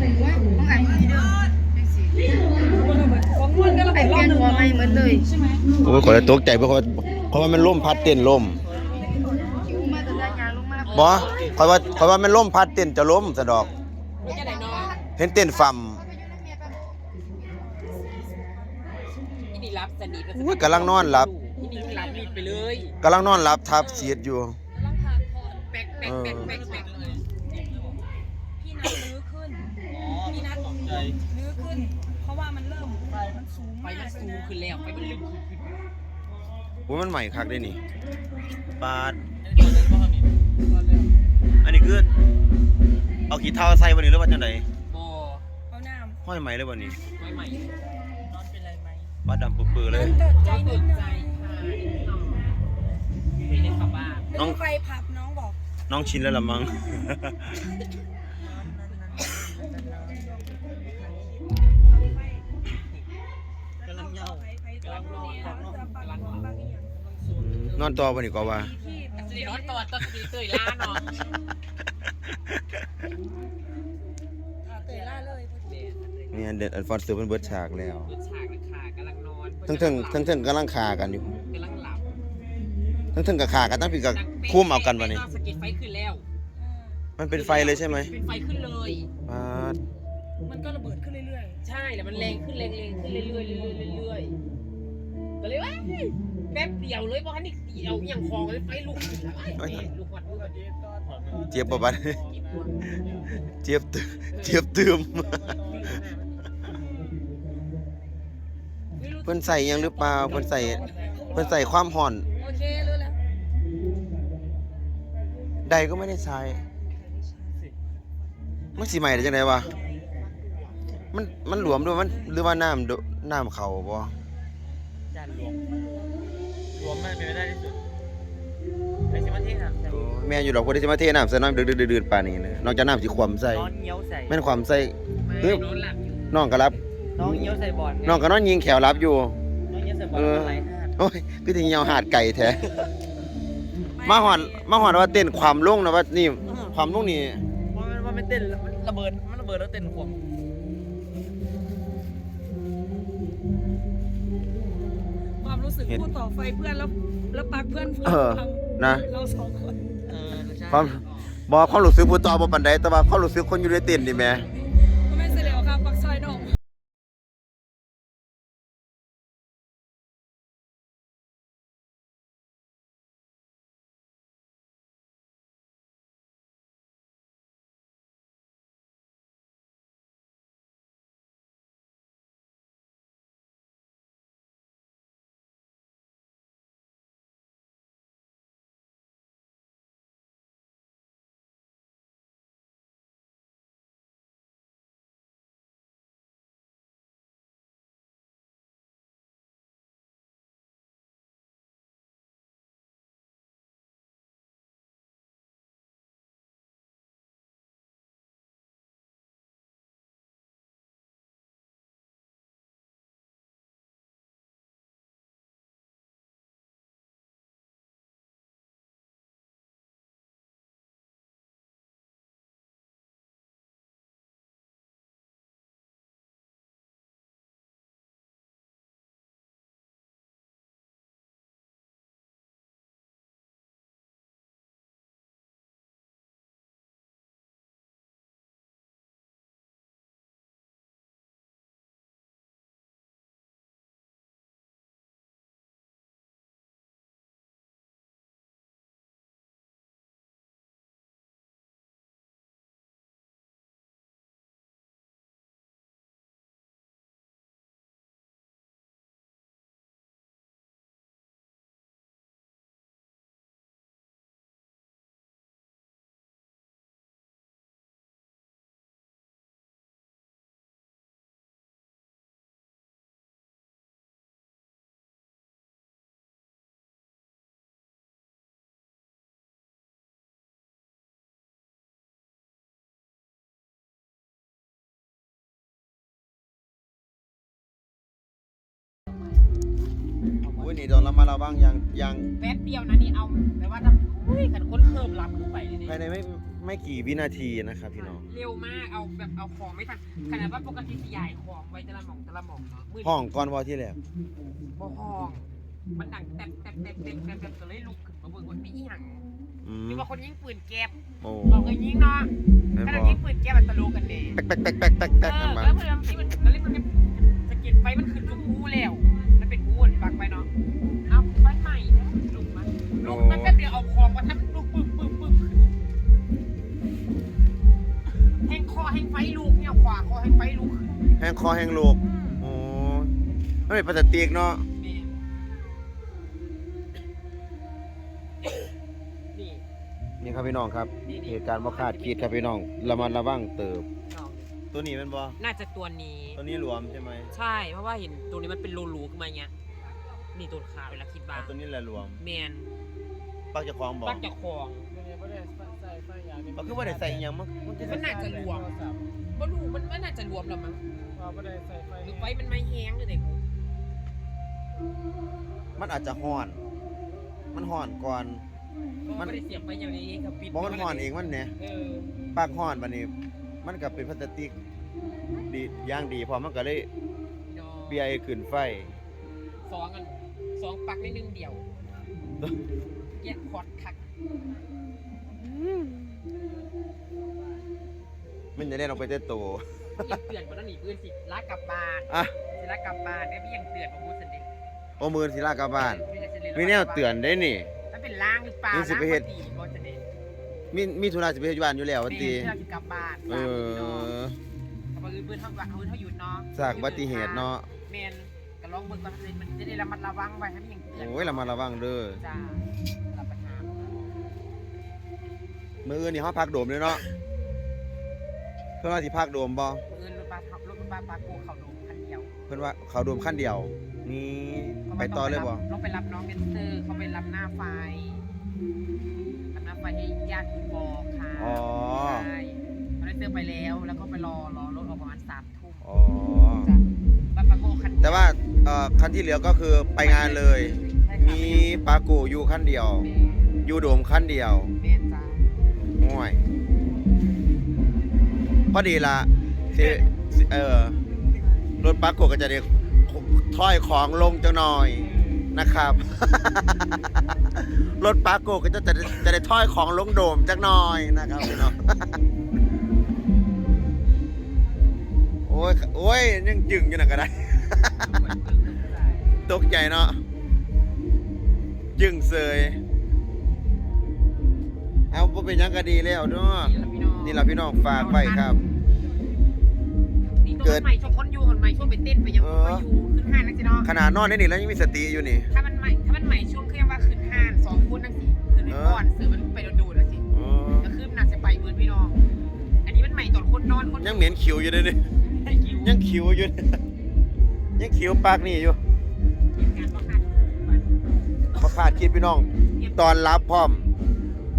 ไอเด้อจังสิของมันก็ระไอ้เบิดรเปลี่ยนหัวใหม่หมดเลยโอ้ยขอเลยตกใจเพราะว่าเพราะว่ามันล่มพัดเต้นล่มคิวมาแต่ละยางลงมาบ่คอยว่าคอยว่ามันล่มพัดเต้นจะล้มสะดอก เห็นเต้นฟัมที่นี่รับสนิทอุ้ยกำลังนอนหลับนี่รับรีบไปเลยกำลังนอนหลับทับเสียดอยู่ต้องพักแบกแบกแบกแบกแบกเลยพี่นัดลื้อขึ้น พี่นัดลื้อขึ้น เพราะว่ามันเริ่มมันสูงมากมันสูงขึ้นแล้วไปมันลึกโอ้ยมันใหม่คักได้นี่ปาดอันนี้คือเอาขี้เท้าใส่วันนี้หรือว่าจังไดบอเอาน้ห้อยไหมเลยวันนี้ำไม่ใหม่นอนเป็นไรไหมปาดดำปื้อๆเลยเติดใจนิดหน่อยไม่ได้ขับบ้านน้อง ไฟผับน้องบอกน้องชินแล้วละมั้ง นอนต่อวันนี้ก็ว่าสีนอนตัวตัวสีเตยล่าเนาะเตยล่าเลยพูดเด่นเนี่ยเด็ดอัลฟอนซ์เพิ่นเบิดฉากแล้วรถฉากนะค่ะกำลังนอนทั้งถึงทั้งถึงกำลังคากันอยู่กำลังหลับทั้งถึงกับคากันทั้งพี่กับคุ้มเอากันวันนี้สกิดไฟขึ้นแล้ว มันเป็นไฟเลยใช่ไหมเป็นไฟขึ้นเลยปาดมันก็ระเบิดขึ้นเรื่อยใช่แต่มันแรงขึ้นแรงแรงขึ้นเรื่อยๆเรื่อยๆเรื่อยๆก็เลยว่าแป๊บเดียวเลยเพราะว่านี่เดียวอย่างคองเลยไฟลุกขึ้นแล้วไอ้ลูกวัดลูกวัดเจี๊ยบบ่บัดเจี๊ยบตึเจี๊ยบตืมเพิ่นใส่หยังหรือเปล่าเพิ่นใส่เพิ่นใส่ความห่อนๆโอเครู้แล้วใดก็ไม่ได้ใช้มันสิใหม่ได้จังไดวะมันมันหลวมด้วยมันหรือว่าน้ำโดน้ำเขาบ่จานรวมร วมมันเป็นไปได้ที่สุดไอ้ชิมาเทศอะแม่อยู่ดอกคนที่สิมาเทน้ำใส่น้ำดืดๆๆๆปานนี้นะนอกจากน้ำสิขวมใส่นอนเงี้ยวใส่แม่นขวมใส่ไม่นอนหลับอยู่น้องก็รับน้องเงี้ยวใส่บอลไงน้องก็นอนยิงแขวรับอยู่ น้องเงี้ยวใส่บอลเออ อะไรห้าโอ้ยคือสิเหี่ยวหาดไก่แท้มาหอดมาหอดว่าเต้นความลงนะว่านี่ความลงนี่ ว่ามันว่ามันเต้นแล้วมันระเบิดมันระเบิดแล้วเต้นขวบความ รู้สึกพูดต่อไฟเพื่อนแล้วแล้วปักเพื่อนเพื่อนเออฟังนะ เราสองคน เออใช่ความบอกความรู้สึกผู้ต่อบ่ปานใดแต่ว่าความรู้สึกคนอยู่ในเต้นนี่แหม่ นี่โดนละมาระวังอย่างอย่างแป๊บเดียวนะนี่เอาแต่ว่าถ้าอุ้ยกันคนเคิมรับขึ้นไปนี่ภายในไม่ไม่กี่วินาทีนะครับพี่น้องเร็วมากเอาแบบเอาของไม่ทันขนาดว่าปกติสิใหญ่ของไว้แต่ละหม่องแต่ละหม่องเนาะมืดห้องก่อนวอที่แรกบ่ห้องมันดังแตบแตบแตบแตบแตบแตบก็เลยลุกขึ้นมาเบิ่งว่ามีอีหยังอืมมีว่าคนยิงปืนแก๊บโอ้บอกเลยยิงเนาะแม่นขนาดบ่ยิงปืนแก๊บมันตะลุกันเด้แป๊กแป๊กแป๊กแป๊กแป๊กเอแป๊กอกันมาแล้วเมื่อที่มันตอนแรกมัน แห้งคอแห้งลูกโอ้ไม่เป็นพลาสติกเนาะนี่นี่ครับพี่น้องครับ เหตุการณ์บ่คาดคิดครับพี่น้องระมัดระวังเติบ น้องตัวนี้แมันบ่น่าจะตัวนี้ ตัวนี้หลวมใช่ไหมใช่ เพราะว่าเห็นตัวนี้มันเป็นรูๆขึ้นมาเงี้ย นี่ตัวขาเวลาคิดบ้าเอาตัวนี้แหละหลวม แมน ปักเจะคลองบอกปักจากของไม่ได้ไม่ได้ใส่ไฟอย่างนี้มันคือว่าได้ใส่อิหยังมันมันจะมันน่าจะรวมบ่รู้มันมันน่าจะรวมแล้วมั้งว่าไม่ได้ใส่ไฟหรือไฟมันไม่แห้งเลยเด็กมันอาจจะห่อน มันห่อนก่อน มันไม่ได้เสียบไปอย่างนี้ครับปิดบ่มันห่อนเองมันเนี่ยเออปากห่อนบัดนี้ มันก็เป็นพลาสติกดีอย่างดีพอมันก็เลยดอกเบียร์ขึ้นไฟ สองอันสองปักในหนึ่งเดียว แยกคอร์ดคักมันจะได้ลงไปเต้นโตยังเตือนบ่ต้องหนีปืนสิลากกลับบ้านอะสิลากกลับบ้านได้พี่ยังเตือนบ่พูดสันเด็กโอมือศิลากลับบ้าน มีแนวเตือนได้นี่ มันเป็นล้างหรือเปล่านี่สิไปเฮ็ด ล้างบ่ดีบ่สันเด็กมีมีธุระสิไปเฮ็ดอยู่บ้านอยู่แล้วว่าติเที่ยวสิกลับบ้านเออกับปืนปืนเท่ากับปืนเท่าอยู่เนาะจากอุบัติเหตุเนาะ แมนก็ล องเบิ่งก่อนเลยมันจะได้ระมัดระวังไว้ให้มันยังเตือนโอ้ยระมัดระวังเด้อจ้ารับประทานมื้ออื่นนี่เฮาพักโดมเลยเนาะเพิ่นว่าสิพักโดมบ่ปืนรถบัสขับรถบัสปาโกเขาลงคันเดียวเพิ่นว่าเขาโดมขั้นเดียว นี่ไปต่อเลยบ่ต้องไปรับน้องเดนเซอร์เขาไปรับหน้าไฟรับหน้าไฟให้ญาติคุณบอกค่ะอ๋อใช่เขาได้เซอร์ไปแล้วแล้วก็ไปรอรอรถออกประมาณสามทุ่มอ๋อ จ้ะบัสปาโกคันเดียแต่ว่า เอ่อคันที่เหลือก็คือไปงานเลย ใช่ค่ะ มีปากูอยู่คันเดียว อยู่โดมคันเดียวแมนจ้าห่วยพอดีละสิสิเออรถปากูก็จะได้ถ้อยของลงจังหน่อยนะครับ รถปากูก็จะจะได้จะได้ถ้อยของลงโดมจังหน่อยนะครับพี่น้อง โอ้ยโอ้ยยังจึงอยู่นะก็ได้ ตกใจเนาะจึงเสยเอาบ่เป็นหยังก็ดีแล้วเนาะนี่แหละพี่น้องนี่ล่ะพี่น้องฝากไว้ครับ นี่ตัวคนใหม่ชมคนอยู่คนใหม่ช่วงไปเต้นไปยังเอบ่ออยู่ขึ้นห้างนักสิเนาะขนาดนอนได้นี่แล้วยังมีสติอยู่นี่ ถ้ามันใหม่ถ้ามันใหม่ช่วงเครื่องว่าขึ้นห้างสองคนนั่งสิขึ้นไปก่อนเสือมันไปโดนๆแล้วสิอ๋อ ก็คือมันน่าจะไปเบิร์ดพี่น้อง อันนี้มันใหม่ตอนคนนอนคนยังเหม็นขิวอยู่เลยนี่ให้คิวยังขิวอยู่ ยังขิวปากนี่อยู่การประคัน พอขาดคิดพี่น้อง ตอนรับพร้อม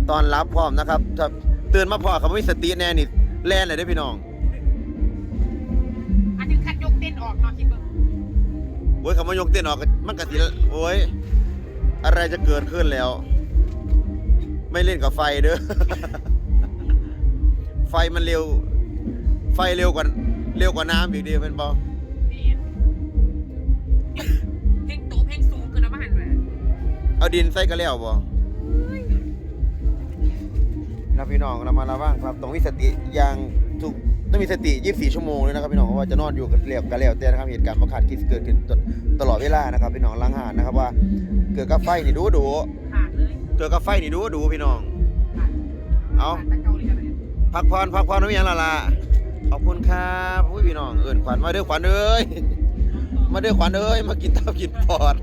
ตอนรับพร้อมนะครับถ้าตื่นมาพอเขาไม่มีสติแน่นี่แล่นเลยเด้อพี่น้องอันถึงคัดยกเต้นออกเนาะคิดเบิ่งโอ้ยคำว่ายกเต้นออกก็มันก็สิโอ้ยอะไรจะเกิดขึ้นแล้ว ไม่เล่นกับไฟเด้อ ไฟมันเร็ว ไฟเร็วกว่าเร็วกว่าน้ำอีกเดียวเป็นบอ นี่ เอาดินใส่กันแล้วบ่นะพี่น้องเรามาระวังครับต้องมีสติอย่างทุกต้องมีสติ 24 ชั่วโมงเลยนะครับพี่น้องเพราะว่าจะนอนอยู่กับเรียบกันแล้วแต่นะครับเหตุการณ์ประคาดคิดเกิดขึ้นตลอดเวลานะครับพี่น้องล้างหานนะครับว่า เกิดกับไฟนี่ดูดูขาดเลยเกิดกับไฟนี่ดูดูพี่น้อง เอาพักผ่อนพักผ่อนไม่ยังละละขอบคุณครับพี่น้องเอิญขวัญมาเด้อขวัญเอ้ยมาเด้อขวัญเอ้ยมากินตับกินปอด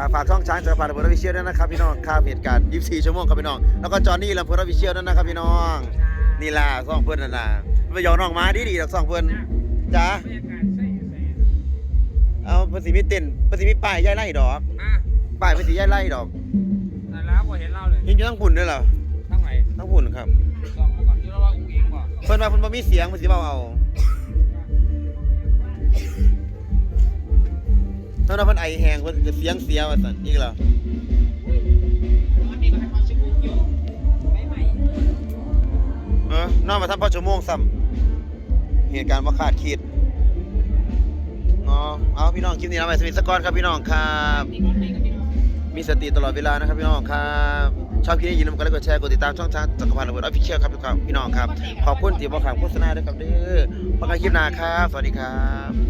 ฝากฝากช่องช้างจักรพันธ์เพื่อนวิเชียรด้วยนะครับพี่น้องค่าเหตุการณ์24 ชั่วโมงครับพี่น้อง แล้วก็จอห์นนี่ลำเพื่อนวิเชียรด้วยนะครับพี่น้อง นี่ล่ะซ่องเพื่อนนั่นล่ะไปยองน้องมาดีดีๆดอกซ่องเพื่อนจ้าบรรยากาศใส่ใส่เอาเพื่อนสิมีเต้นเพื่อนสิมีป้ายย่ายไล่ดอก อะป้ายเพื่อนสิย่ายไล่ดอกแต่แล้วบ่เห็นเล่าเลยยิงอยู่ทั้งพุ่นด้วยเหรอทั้งไหนทั้งพุ่นครับลองมาก่อนที่เราว่าอุ้งอิงบ่เพื่อนว่าเพื่อนบ่มีเสียงเพื่อนสิเบาเอาเท่านั้นเพันไอแหงเพิ่นจะเสียงเสียว่าสันอีกแล้วเออนอนมาทำพ่อชั่วโมงซ้ำเหตุการณ์ว่าขาดคิดเนาะเอาพี่น้องคลิปนี้เนาไปสมิธสกอนครับพี่น้องครับ มีสติตลอดเวลานะครับพี่น้องครับชอบคลิปนี้อย่าลืมกดไลค์กดแชร์กดติดตามช่องทางจักรพันธ์ระเบิดออฟฟิเชียลครับทุกคนพี่น้องครับขอบคุณที่มาขามโฆษณาด้วยครับเด้อพบกันคลิปหน้าครับ สวัสดีครับ